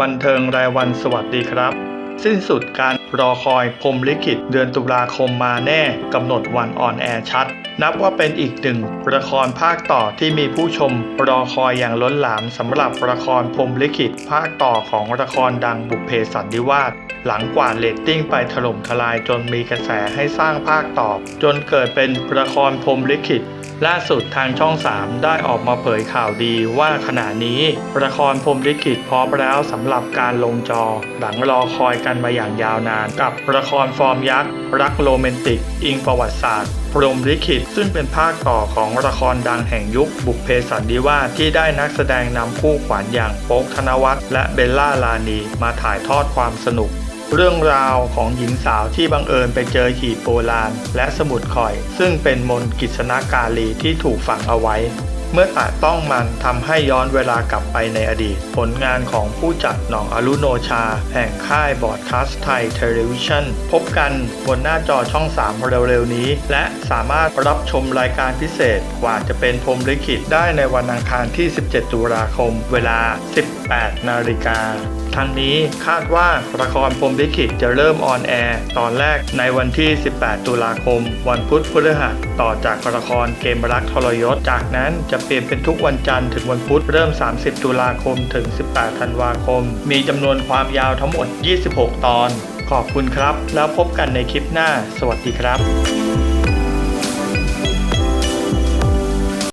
บันเทิงรายวันสวัสดีครับ สิ้นสุดการรอคอยพรมลิขิตเดือนตุลาคมมาแน่กำหนดวันออนแอร์ชัด นับว่าเป็นอีกหนึ่งละครภาคต่อที่มีผู้ชมรอคอยอย่างล้นหลามสำหรับละครพรมลิขิตภาคต่อของละครดังบุพเพสันนิวาสหลังกวาดเรตติ้งไปถล่มทลายจนมีกระแสให้สร้างภาคต่อ จนเกิดเป็นละครพรมลิขิต ล่าสุดทางช่อง 3 ได้ออกมาเผยข่าวดีว่าขณะนี้ละครพรมลิขิตพร้อมแล้วสำหรับการลงจอ หลังรอคอยกันมาอย่างยาวนาน กับละครฟอร์มยักษ์ รักโรแมนติก อิงประวัติศาสตร์พรมลิขิตซึ่งเป็นภาคต่อของละครดังแห่งยุคบุพเพสันนิวาสที่ได้นักแสดงนำคู่ขวัญอย่างโป๊กธนวัฒน์และเบลล่าลานีมาถ่ายทอดความสนุก เรื่องราวของหญิงสาวที่บังเอิญไปเจอหีบโบราณ และสมุดข่อย ซึ่งเป็นมนต์กิษณกาลีที่ถูกฝังเอาไว้ เมื่อแตะต้องมันทำให้ย้อนเวลากลับไปในอดีต ผลงานของผู้จัดหนองอรุโนชา แห่งค่ายบอร์ดคาสต์ไทยเทเลวิชันพบกันบนหน้าจอช่อง 3 เร็วๆนี้ และสามารถรับชมรายการพิเศษกว่าจะเป็นพรมลิขิตได้ในวันอังคารที่ 17 ตุลาคม เวลา 18 นาฬิกาทั้งนี้คาดว่าละครพรมลิขิตจะเริ่มออนแอร์ตอนแรกในวันที่ 18 ตุลาคม วันพุธพฤหัสต่อจากละครเกมรักทรยศ จากนั้นจะจะเปลี่ยนเป็นทุกวันจันทร์ถึงวันพุธเริ่ม 30 ตุลาคมถึง 18 ธันวาคม มีจำนวนความยาวทั้งหมด 26 ตอน ขอบคุณครับ แล้วพบกันในคลิปหน้า สวัสดีครับ